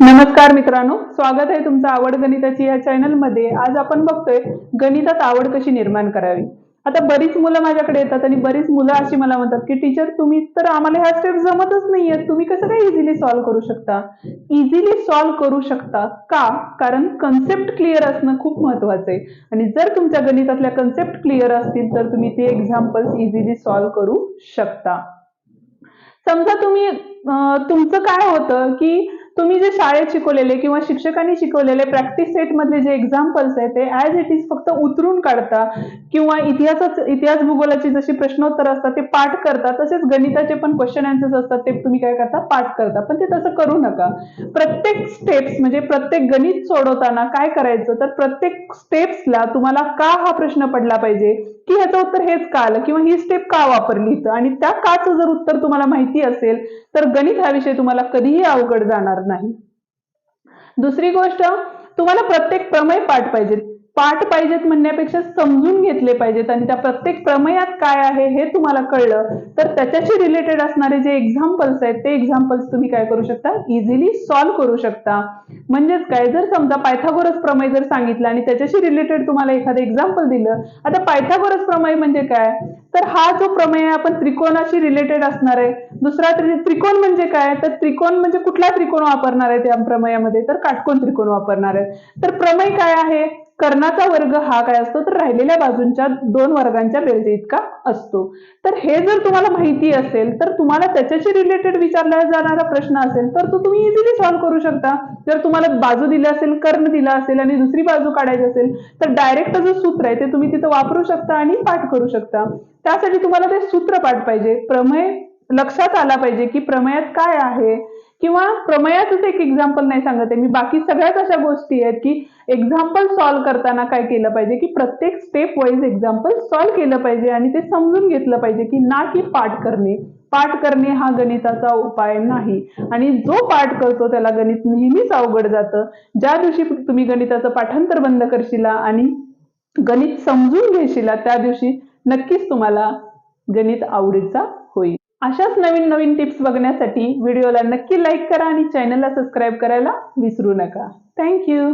नमस्कार मित्रांनो स्वागत आहे तुमचं आवड गणिताची या चॅनलमध्ये. आज आपण बघतोय गणितात आवड कशी निर्माण करावी? आता बरीच मुलं माझ्याकडे येतात आणि बरीच मुलं अशी मला म्हणतात की टीचर तुम्ही तर आम्हाला ह्या स्टेप जमतच नाहीयेत. तुम्ही कसं काय इझिली सॉल्व्ह करू शकता? इझिली सॉल्व्ह करू शकता का? कारण कन्सेप्ट क्लिअर असणं खूप महत्वाचं आहे. आणि जर तुमच्या गणितातल्या कन्सेप्ट क्लिअर असतील तर तुम्ही ते एक्झाम्पल्स इझिली सॉल्व्ह करू शकता. समजा तुम्ही तुमचं काय होतं की तुम्ही जे शाळेत शिकवलेले किंवा शिक्षकांनी शिकवलेले प्रॅक्टिस सेट मधले जे एक्झाम्पल्स आहेत ते ऍज इट इज फक्त उतरून काढता किंवा इतिहासाच इतिहास भूगोलाची जशी प्रश्नोत्तर असतात ते पाठ करता तसेच गणिताचे पण क्वेश्चन आन्सर्स असतात ते तुम्ही काय करता? पाठ करता. पण ते तसं करू नका. प्रत्येक स्टेप्स म्हणजे प्रत्येक गणित सोडवताना काय करायचं? तर प्रत्येक स्टेप्सला तुम्हाला का हा प्रश्न पडला पाहिजे? की ह्याचं उत्तर हेच का आलं? किंवा ही स्टेप का वापरली इथं? आणि त्या काचं जर उत्तर तुम्हाला माहिती असेल तर गणित हा विषय तुम्हाला कधीही अवघड जाणार नाही नाही. दुसरी गोष्ट तुम्हाला प्रत्येक प्रमेय पाठ पाहिजेत. पाठ पाहिजेत म्हणण्यापेक्षा समजून घेतले पाहिजेत आणि त्या प्रत्येक प्रमेयात काय आहे हे तुम्हाला कळलं तर त्याच्याशी रिलेटेड असणारे जे एक्झाम्पल्स आहेत ते एक्झाम्पल्स तुम्ही काय करू शकता? इझिली सॉल्व्ह करू शकता. म्हणजेच काय? जर समजा पायथागोरस प्रमेय जर सांगितलं आणि त्याच्याशी रिलेटेड तुम्हाला एखादं एक्झाम्पल दिलं आता पायथागोरस प्रमेय म्हणजे काय? तर हा जो प्रमेय आहे आपण त्रिकोणाशी रिलेटेड असणार आहे. दुसरा त्रिकोण म्हणजे काय? तर त्रिकोण म्हणजे कुठला त्रिकोण वापरणार आहे त्या प्रमेयामध्ये? तर काटकोण त्रिकोण वापरणार आहे. तर प्रमेय काय आहे? कर्णाचा वर्ग हा काय असतो? तर राहिलेल्या बाजूंच्या दोन वर्गांच्या बेरजे इतका असतो. तर हे जर तुम्हाला माहिती असेल तर तुम्हाला त्याच्याशी रिलेटेड विचारला जाणारा प्रश्न असेल तर तो तुम्ही इझिली सॉल्व्ह करू शकता. जर तुम्हाला बाजू दिली असेल कर्ण दिला असेल आणि दुसरी बाजू काढायची असेल तर डायरेक्ट जो सूत्र आहे ते तुम्ही तिथं वापरू शकता आणि पाठ करू शकता. त्यासाठी तुम्हाला ते सूत्र पाठ पाहिजे. प्रमेय लक्षात आला पाहिजे की प्रमेयात काय आहे? किंवा प्रमेयाचंच एक एक्झाम्पल नाही सांगत आहे. मी बाकी सगळ्याच अशा गोष्टी आहेत की एक्झाम्पल सॉल्व्ह करताना काय केलं पाहिजे की प्रत्येक स्टेप वाईज एक्झाम्पल सॉल्व्ह केलं पाहिजे आणि ते समजून घेतलं पाहिजे की ना की पाठ करणे. पाठ करणे हा गणिताचा उपाय नाही. आणि जो पाठ करतो त्याला गणित नेहमीच अवघड जातं. ज्या दिवशी तुम्ही गणिताचं पाठांतर बंद करशिला आणि गणित समजून घेशिला त्या दिवशी नक्कीच तुम्हाला गणित आवडीचा होईल. अशाच नवीन नवीन टिप्स बघण्यासाठी व्हिडिओला नक्की लाईक करा आणि चॅनलला सबस्क्राईब करायला विसरू नका. थँक्यू